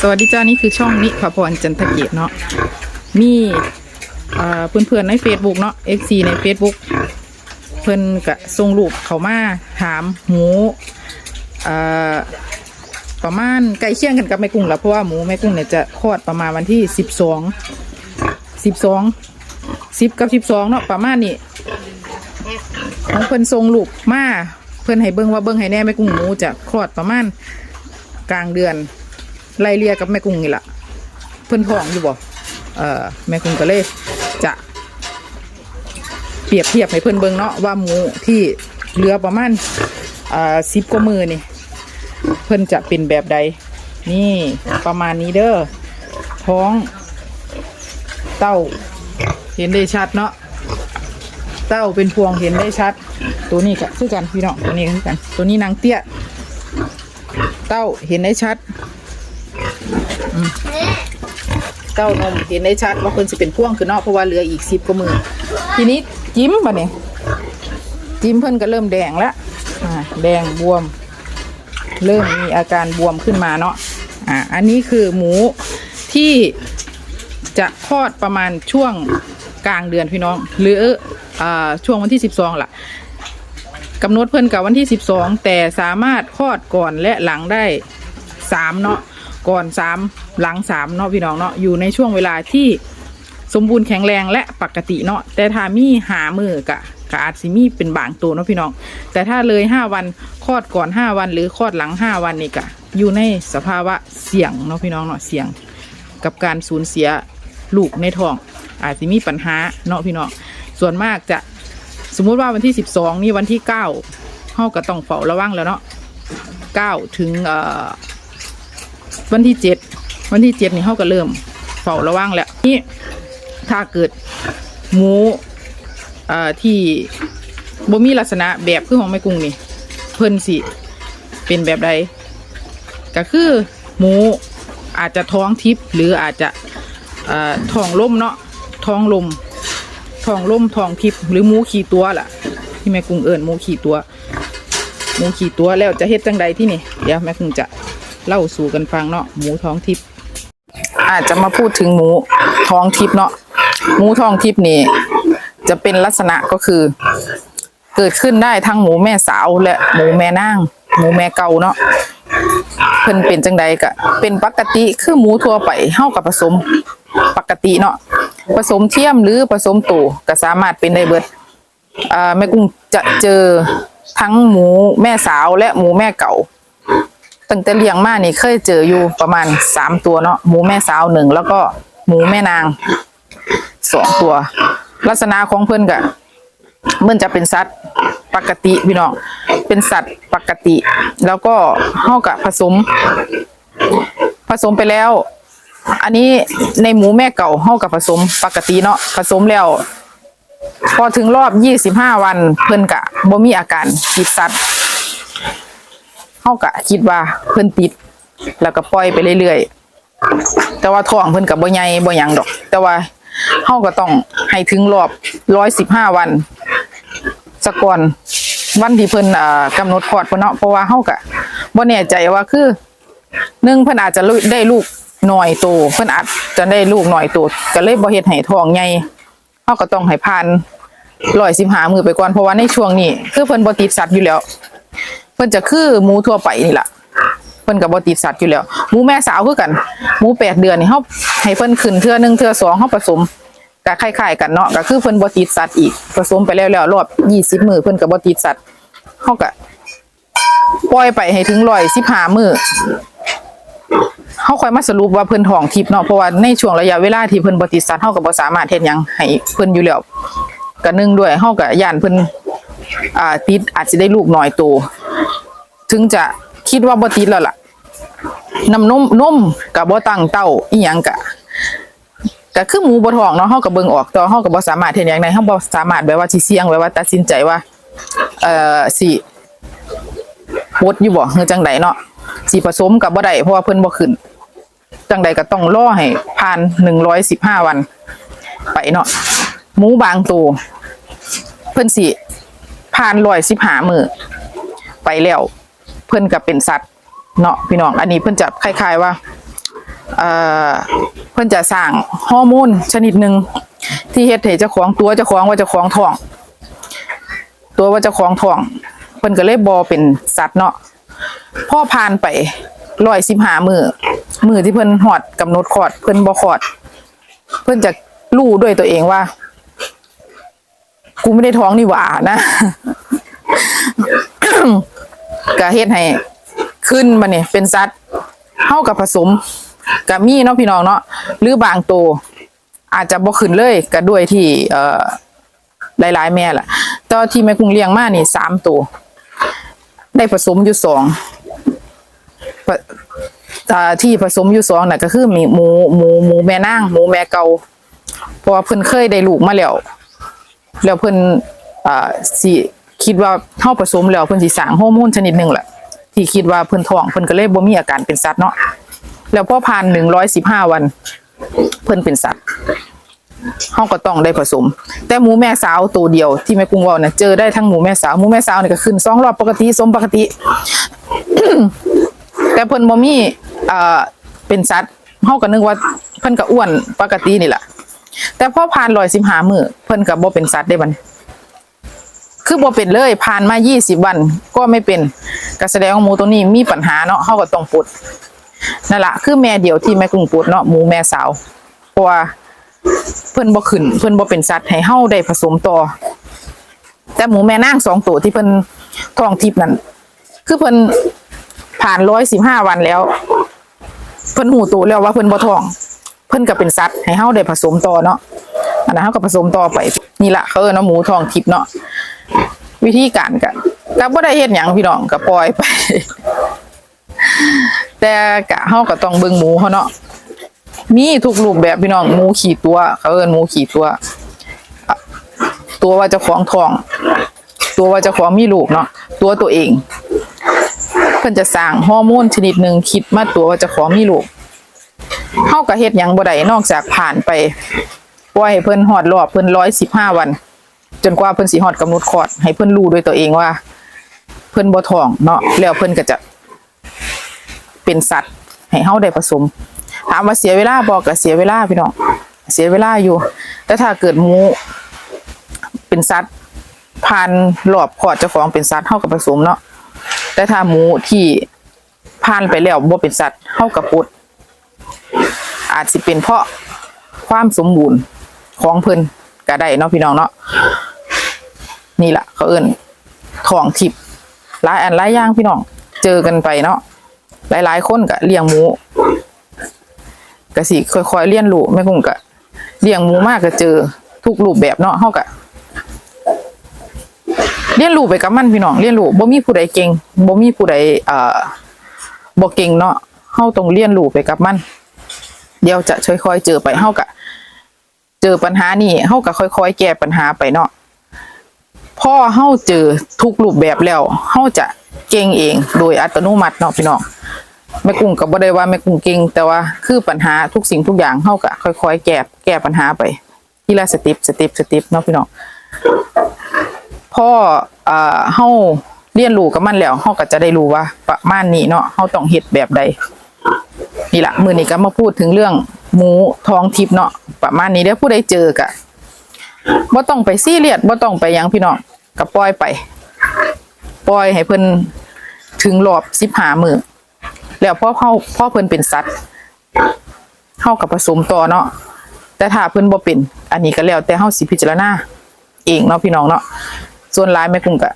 สวัสดีจ้านี่คือช่องนิพพรจันทเกียรติเนาะมีเอ่อเพื่อนๆใน Facebook เนาะ FC ใน Facebook เพื่อนกะส่งรูปเขามาถามหมูประมาณใกล้เคียงกันกับแม่กุ้งละเพราะว่าหมูแม่กุ้งเนี่ยจะคลอดประมาณวันที่สิบสองสิบสองสิบกับสิบสองเนาะประมาณนี้ของเพื่อนส่งรูปมาเพื่อนให้เบิ้งว่าเบิ้งให้แน่แม่กุ้งหมูจะคลอดประมาณกลางเดือน ไล่เลียกับแม่กุ้งนี่แหละเพิ่อนท้องอยู่บ่เอ่อแม่กุ้งก็เลยจะ เปรียบเทียบให้เพิ่อนเบิงเนาะว่าหมูที่เหลือประมาณอ่าสิบกว่ามือนี่ เพิ่อนจะเป็นแบบใด นี่ประมาณนี้เด้อท้องเต้า เห็นได้ชัดเนาะเต้าเป็นพวงเห็นได้ชัด ตัวนี้ก็คือกันพี่น้องตัวนี้คือกัน ตัวนี้นางเตี้ย เต้าเห็นได้ชัด เต้านมเห็นได้ชัดว่าเพิ่นสิเป็นพ่วงคือนอกเพราะว่าเหลืออีกสิบกว่ามือ ทีนี้จิ้มปะเนี่ยจิ้มเพิ่นก็เริ่มแดงแล้วแดงบวม เริ่มมีอาการบวมขึ้นมาเนาะอ่าอันนี้คือหมูที่จะคลอดประมาณช่วงกลางเดือนพี่น้อง หรืออ่าช่วงวันที่สิบสองล่ะกำหนดเพิ่นกับวันที่สิบสองแต่สามารถคลอดก่อนและหลังได้สามเนาะ ก่อนสามหลังสามเนาะพี่น้องเนาะอยู่ในช่วงเวลาที่สมบูรณ์แข็งแรงและปกติเนาะแต่ถ้ามีหามือกะกะอาจสิมีเป็นบางตัวเนาะพี่น้อง แต่ถ้าเลยห้าวันคลอดก่อนห้าวัน หรือคลอดหลังห้าวันนี่กะอยู่ในสภาวะเสี่ยงเนาะพี่น้องเนาะเสี่ยง กับการสูญเสียลูกในท้อง อาจจะมีปัญหาเนาะพี่น้องส่วนมากจะสมมุติว่าวันที่สิบสองนี่วันที่เก้าเฮาก็ต้องเฝ้าระวังแล้วเนาะเก้าถึงเอ่อ วันที่เจ็ดวันที่เจ็ดนี่เขาก็เริ่มเฝ้าระวังแล้วนี่ถ้าเกิดหมูเอ่อที่บ่มีลักษณะแบบคือของแม่กุ้งนี่ เพิ่นสิ เป็นแบบใดก็คือหมูอาจจะท้องทิพย์หรืออาจจะเอ่อท้องล่มเนาะท้องลมท้องล่มท้องทิพย์หรือหมูขี่ตัวล่ะ ที่แม่กุ้งเอิญหมูขี่ตัวหมูขี่ตัวแล้วจะเฮ็ดจังใดที่นี่เดี๋ยวแม่กุ้งจะ เล่าสู่กันฟังเนาะหมูท้องทิพย์อาจจะมาพูดถึงหมูท้องทิพย์เนาะหมูท้องทิพย์นี่จะเป็นลักษณะก็คือ เกิดขึ้นได้ทั้งหมูแม่สาวและหมูแม่นางหมูแม่เก่าเนาะเพิ่นเป็นจังใดก็เป็นปกติคือหมูทั่วไปเฮากับผสมปกติเนาะผสมเทียมหรือผสมโตก็สามารถเป็นได้เบิดอ่าแม่กุ้งจะเจอทั้งหมูแม่สาวและหมูแม่เก่า ตั้งแต่เลี้ยงมานี่เคยเจออยู่ประมาณสามตัวเนาะหมูแม่สาวหนึ่งแล้วก็หมูแม่นางสองตัว ลักษณะของเพื่อนกะมันจะเป็นสัตว์ปกติพี่น้องเป็นสัตว์ปกติ แล้วก็เข้ากับผสม ผสมไปแล้ว อันนี้ในหมูแม่เก่าเข้ากับผสมปกติเนาะผสมแล้ว พอถึงรอบยี่สิบห้าวันเพิ่อนกะบ่มีอาการติดสัตว์ เขากะคิดว่าเพิ่นติด แล้วก็ปล่อยไปเรื่อยๆ แต่ว่าท้องเพิ่นกับบ่ใหญ่บ่หยังดอก แต่ว่าเฮาก็ต้องให้ถึงรอบร้อยสิบห้าวันสะก่อนวันที่เพิ่นอ่ากำหนดคลอดเพิ่นเนาะเพราะว่าเฮาก็บ่แน่ใจว่าคือหนึ่งเพิ่นอาจจะได้ลูกหน่อยโตเพิ่นอาจจะได้ลูกหน่อยโตก็เลยบ่เฮ็ดให้ท้องใหญ่เฮาก็ต้องให้ผ่านร้อยสิบห้ามือไปก่อนเพราะว่าในช่วงนี้คือเพิ่นบ่ติดสัตว์อยู่แล้ว เพิ่นจะคือหมูทั่วไปนี่แหละเพิ่นกับ่ติดสัตว์อยู่แล้วหมูแม่สาวคือกันหมูแปดเดือนนี่เฮาให้เพิ่นขึ้นเทือหนึ่งเทือสองเฮาผสมก็คล้ายๆกันเนาะก็คือเพิ่นบติดสัตว์อีกผสมไปแล้วแล้วรอบ20มื้อเพิ่นก็บ่ติดสัตว์เฮาก็ปล่อยไปให้ถึง115มื้อเฮาคอยมาสรุปว่าเพิ่นท้องทิพย์เนาะเพราะว่าในช่วงระยะเวลาที่เพิ่นบติดสัตว์เฮาก็บ่สามารถเฮ็ดหยังให้เพิ่นอยู่แล้วก็หนึ่งด้วยเฮาก็ย่านเพิ่นอ่าติดอาจจะได้ลูกน้อยโต ถึงจะคิดว่าบ่ติดแล้วล่ะน้ำนมนมกับบ่ตั้งเต้าอีหยังกะก็คือหมูบ่ท้องเนาะเฮาก็เบิ่งออกต่ว่าเฮาก็บ่สามารถเฮ็ดหยังได้เฮาบ่สามารถแบบว่าสิเสี่ยงแบบว่าตัดสินใจว่า เอ่อสิปดอยู่บ่หรือจังใดเนาะสิผสมกับบ่ได้เพราะว่าเพิ่นบ่ขึ้น จังใดก็ต้องรอให้ผ่าน115วัน ไปเนาะหมูบางตัวเพิ่นสิผ่านร้อยสิบหามือไปแล้ว เพิ่นกับเป็นสัตว์เนาะพี่น้อง อันนี้เพิ่นจะคล้ายๆว่าเอ่อเพิ่นจะสร้างฮอร์โมนชนิดหนึ่งที่เฮ็ดให้เจ้าของตัวเจ้าของว่าเจ้าของท้อง ตัวว่าเจ้าของท้องเพิ่นก็เลยบ่เป็นสัตว์เนาะพ่อผ่านไป115มือมือที่เพิ่นฮอดกำหนดคอดเพิ่นบ่คอด เพิ่นจะรู้ด้วยตัวเองว่า กูไม่ได้ท้องนี่หว่านะ ก็เฮ็ดให้ขึ้นมาเนี่ยเป็นสัตว์เท่ากับผสมกับมีเนาะพี่น้องเนาะหรือบางตัวอาจจะบ่ขึ้นเลยก็ด้วยที่เอ่อหลายๆ แม่ล่ะตอนที่แม่กุ้งเลี้ยงมานี่สามตัวได้ผสมอยู่สองที่ผสมอยู่สองน่ะก็คือมีหมูหมูหมูแม่นางหมูแม่เกาเพราะว่าเพิ่นเคยได้ลูกมาแล้วแล้วเพิ่นอ่าสิ คิดว่าเฮาผสมแล้วเพิ่นสิสร้างฮอร์โมนชนิดหนึ่งแหละที่คิดว่าเพิ่นท้องเพิ่นก็เลยบ่มีอาการเป็นสัตว์เนาะแล้วพอผ่าน115วัน เพิ่นเป็นสัตว์เฮาก็ต้องได้ผสม แต่หมูแม่สาวตัวเดียวที่แม่กุ้งเว้าน่ะเจอได้ทั้งหมูแม่สาวหมูแม่สาวนี่ก็ขึ้นสองรอบปกติสมปกติ แต่เพิ่นบ่มีเอ่อเป็นสัตว์เฮาก็นึกว่าเพิ่นก็อ้วนปกตินี่แหละแต่พอผ่าน115มื้อเพิ่นก็บ่เป็นสัตว์ได้บัดนี้ คือบ่เป็นเลยผ่านมา 20 วันก็ไม่เป็นก็แสดงว่าหมูตัวนี้มีปัญหาเนาะเฮาก็ต้องปลดนั่นละคือแม่เดียวที่แม่กรุงปลดเนาะหมูแม่สาวเพราะว่าเพิ่นบ่ขึ้นเพิ่นบ่เป็นสัตว์ให้เฮาได้ผสมต่อแต่หมูแม่นางสองตัวที่เพิ่นทองทิพนั่นคือเพิ่นผ่าน115วันแล้ว เพิ่นหูตัวแล้วว่าเพิ่นบ่ทอง เพิ่นก็เป็นสัตว์ให้เฮาได้ผสมต่อเนาะอันนั้นเฮาก็ผสมต่อไปนี่ละเขาเอิ้นว่าหมูทองทิพเนาะ วิธีการก็ก็บ่ได้เฮ็ดหยังพี่น้องก็ปล่อยไป แต่กะเฮาก็ต้องเบิ่งหมูเขาเนาะมีทุกรูปแบบพี่น้องหมูขี่ตัวเขาเอิ้นหมูขี่ตัว ตัวว่าจ้าของทอง ตัวว่าจ้าของมีลูกเนาะตัวตัวเองเพิ่นจะสร้างฮอร์โมนชนิดหนึ่งคิดมาตัวว่าจ้าของมีลูกเฮาก็เฮ็ดหยังบ่ได้นอกจากผ่านไปปล่อยให้เพิ่นฮอดรอบเพิ่น115วัน จนกว่าเพิ่นสิฮอดกำหนดคลอด ให้เพิ่นรู้ด้วยตัวเองว่า เพิ่นบ่ท้องเนาะแล้วเพิ่นก็จะเป็นสัตว์ให้เฮาได้ผสม ถามว่าเสียเวลาบอกก็เสียเวลาพี่น้องเสียเวลาอยู่ แต่ถ้าเกิดหมูเป็นสัตว์ผ่านรอบคลอดเจ้าของเป็นสัตว์เฮาก็ผสมเนาะแต่ถ้าหมูที่ผ่านไปแล้วบ่เป็นสัตว์เฮาก็ปลดอาจสิเป็นเพราะความสมบูรณ์ของเพิ่นก็ได้เนาะพี่น้องเนาะ นี่แหละเขาเอิ้นทองทิพย์หลายอันหลายอย่างพี่น้อง เจอกันไปเนาะหลายๆคนก็เลี้ยงหมูก็สิค่อยๆเลี้ยนรู้แม่กุ้งก็เลี้ยงหมูมากก็เจอทุกรูปแบบเนาะเฮาก็เรียนรู้ไปกับมันพี่น้องเรียนรู้บ่มีผู้ใดเก่งบ่มีผู้ใดเอ่อบ่เก่งเนาะเฮาต้องเรียนรู้ไปกับมัน เดี๋ยวจะค่อยๆเจอไปเฮาก็เจอปัญหานี่เฮาก็ค่อยๆแก้ปัญหาไปเนาะ พ่อเฮาเจอทุกรูปแบบแล้วเฮาจะเก่งเอง โดยอัตโนมัติเนาะพี่น้องแม่กุ้งก็บ่ได้ว่าแม่กุ้งเก่งแต่ว่าคือปัญหาทุกสิ่งทุกอย่างเฮาก็ค่อยๆ แก้แก้ปัญหาไปทีละสเต็ปสเต็ปสเต็ปเนาะพี่น้องพ่อเอ่อเฮาเรียนรู้กับมันแล้วเฮาก็จะได้รู้ว่า ประมาณนี้เนาะเฮาต้องเฮ็ดแบบใดนี่ละมื้อนี้ก็มาพูดถึงเรื่องหมูทองทิพย์เนาะประมาณนี้เด้อผู้ใดเจอก็ บ่ต้องไปซีเรียสบ่ต้องไปยังพี่น้องก็ปล่อยไป ปล่อยให้เพิ่นถึงรอบ15มื้อแล้วพ่อเฮาพ่อเพิ่นเป็นสัตว์เฮากับผสมต่อเนาะแต่ถ้าเพิ่นบ่เป็นอันนี้ก็แล้วแต่เฮาสิพิจารณาเองเนาะพี่น้องเนาะส่วนหลายแม่กุ้งก็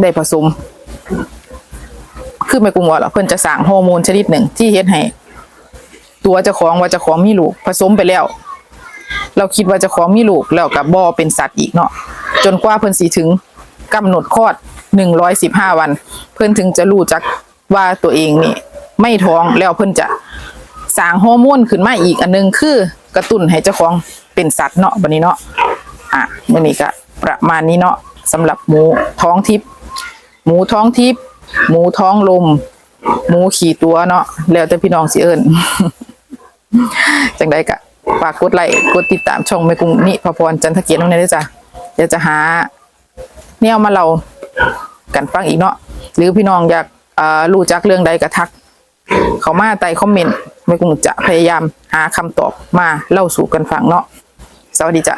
ได้ผสม คือแม่กุ้งว่าล่ะเพิ่นจะสร้างฮอร์โมนชนิดหนึ่งที่เฮ็ดให้ตัวเจ้าของว่าเจ้าของมีลูกผสมไปแล้ว เราคิดว่าจะของมีลูกแล้วกับบ่เป็นสัตว์อีกเนาะจนกว่าเพิ่นสิถึงกำหนดคลอดหนึ่งร้อยสิบห้าวัน เพิ่นถึงจะรู้จักว่าตัวเองนี่ ไม่ท้องแล้วเพิ่นจะสางฮอร์โมนขึ้นมาอีกอันหนึงคือกระตุ้นให้เจ้าของเป็นสัตว์เนาะบัดนี้เนาะอะมื้อนี้ก็ประมาณนี้เนาะสำหรับหมูท้องทิพย์หมูท้องทิพย์หมูท้องลม หมูขี่ตัวเนาะแล้วแต่พี่น้องสิเอิ้นจังได้กะ ฝากกดไลค์กดติดตามช่องแม่กุ้งนี่พพรจันทเกียรติน้องเนยด้วยจ้ะเดี๋ยวจะหาแนวมาเรากันฟังอีกเนาะหรือพี่น้องอยากอ่ารู้จักเรื่องใดกระทัก เขามาใต้คอมเมนต์แม่กุ้งจะพยายามหาคำตอบมาเล่าสู่กันฟังเนาะสวัสดีจ้ะ